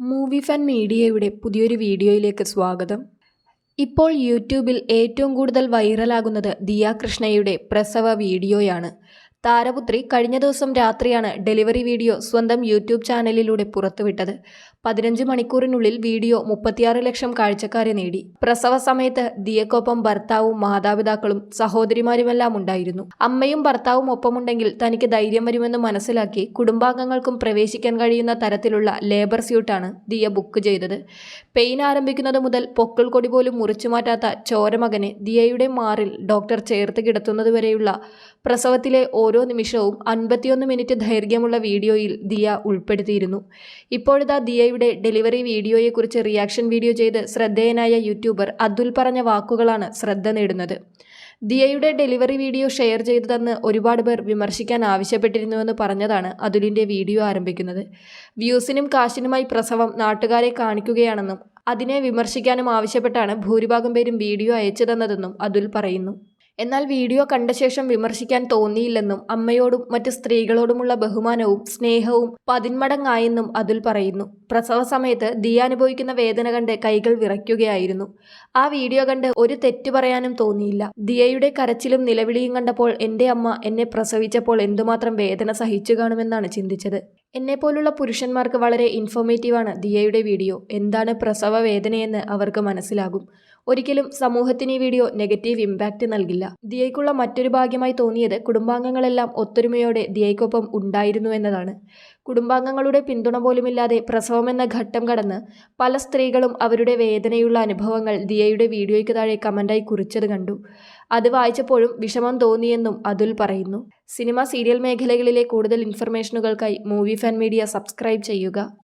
Movie fan മീഡിയയുടെ പുതിയൊരു വീഡിയോയിലേക്ക് സ്വാഗതം. ഇപ്പോൾ യൂട്യൂബിൽ ഏറ്റവും കൂടുതൽ വൈറലാകുന്നത് ദിയ കൃഷ്ണയുടെ പ്രസവ വീഡിയോയാണ്. താരപുത്രി കഴിഞ്ഞ ദിവസം രാത്രിയാണ് ഡെലിവറി വീഡിയോ സ്വന്തം യൂട്യൂബ് ചാനലിലൂടെ പുറത്തുവിട്ടത്. പതിനഞ്ച് മണിക്കൂറിനുള്ളിൽ വീഡിയോ മുപ്പത്തിയാറ് ലക്ഷം കാഴ്ചക്കാരെ നേടി. പ്രസവ സമയത്ത് ദിയക്കൊപ്പം ഭർത്താവും മാതാപിതാക്കളും സഹോദരിമാരുമെല്ലാം ഉണ്ടായിരുന്നു. അമ്മയും ഭർത്താവും ഒപ്പമുണ്ടെങ്കിൽ തനിക്ക് ധൈര്യം വരുമെന്ന് മനസ്സിലാക്കി കുടുംബാംഗങ്ങൾക്കും പ്രവേശിക്കാൻ കഴിയുന്ന തരത്തിലുള്ള ലേബർ സ്യൂട്ടാണ് ദിയ ബുക്ക് ചെയ്തത്. പെയിൻ ആരംഭിക്കുന്നത് മുതൽ പൊക്കിൾ കൊടി പോലും മുറിച്ചു മാറ്റാത്ത ചോരമകനെ ദിയയുടെ മാറിൽ ഡോക്ടർ ചേർത്ത് കിടത്തുന്നതുവരെയുള്ള പ്രസവത്തിലെ ഓരോ നിമിഷവും അൻപത്തിയൊന്ന് മിനിറ്റ് ദൈർഘ്യമുള്ള വീഡിയോയിൽ ദിയ ഉൾപ്പെടുത്തിയിരുന്നു. ഇപ്പോഴിതാ ദിയയുടെ ഡെലിവറി വീഡിയോയെക്കുറിച്ച് റിയാക്ഷൻ വീഡിയോ ചെയ്ത് ശ്രദ്ധേയനായ യൂട്യൂബർ അതുൽ പറഞ്ഞ വാക്കുകളാണ് ശ്രദ്ധ നേടുന്നത്. ദിയയുടെ ഡെലിവറി വീഡിയോ ഷെയർ ചെയ്തു തന്ന് ഒരുപാട് പേർ വിമർശിക്കാൻ ആവശ്യപ്പെട്ടിരുന്നുവെന്ന് പറഞ്ഞതാണ് അതുലിന്റെ വീഡിയോ ആരംഭിക്കുന്നത്. വ്യൂസിനും കാശിനുമായി പ്രസവം നാട്ടുകാരെ കാണിക്കുകയാണെന്നും അതിനെ വിമർശിക്കാനും ആവശ്യപ്പെട്ടാണ് ഭൂരിഭാഗം പേരും വീഡിയോ അയച്ചു തന്നതെന്നും അതുൽ പറയുന്നു. എന്നാൽ വീഡിയോ കണ്ട ശേഷം വിമർശിക്കാൻ തോന്നിയില്ലെന്നും അമ്മയോടും മറ്റ് സ്ത്രീകളോടുമുള്ള ബഹുമാനവും സ്നേഹവും പതിന്മടങ്ങായെന്നും അതുൽ പറയുന്നു. പ്രസവ സമയത്ത് ദിയ അനുഭവിക്കുന്ന വേദന കണ്ട് കൈകൾ വിറയ്ക്കുകയായിരുന്നു. ആ വീഡിയോ കണ്ട് ഒരു തെറ്റ് പറയാനും തോന്നിയില്ല. ദിയയുടെ കരച്ചിലും നിലവിളിയും കണ്ടപ്പോൾ എന്റെ അമ്മ എന്നെ പ്രസവിച്ചപ്പോൾ എന്തുമാത്രം വേദന സഹിച്ചു കാണുമെന്നാണ് ചിന്തിച്ചത്. എന്നെപ്പോലുള്ള പുരുഷന്മാർക്ക് വളരെ ഇൻഫോർമേറ്റീവാണ് ദിയയുടെ വീഡിയോ എന്താണ് പ്രസവ വേദനയെന്ന് അവർക്ക് മനസ്സിലാകും. ഒരിക്കലും സമൂഹത്തിന് ഈ വീഡിയോ നെഗറ്റീവ് ഇമ്പാക്റ്റ് നൽകില്ല. ദിയയ്ക്കുള്ള മറ്റൊരു ഭാഗ്യമായി തോന്നിയത് കുടുംബാംഗങ്ങളെല്ലാം ഒത്തൊരുമയോടെ ദിയയ്ക്കൊപ്പം ഉണ്ടായിരുന്നു എന്നതാണ്. കുടുംബാംഗങ്ങളുടെ പിന്തുണ പോലുമില്ലാതെ പ്രസവമെന്ന ഘട്ടം കടന്ന് പല സ്ത്രീകളും അവരുടെ വേദനയുള്ള അനുഭവങ്ങൾ ദിയയുടെ വീഡിയോയ്ക്ക് താഴെ കമന്റായി കുറിച്ചത് കണ്ടു. അത് വായിച്ചപ്പോഴും വിഷമം തോന്നിയെന്നും അതുൽ പറയുന്നു. സിനിമ സീരിയൽ മേഖലകളിലെ കൂടുതൽ ഇൻഫർമേഷനുകൾക്കായി മൂവി ഫാൻ മീഡിയ സബ്സ്ക്രൈബ് ചെയ്യുക.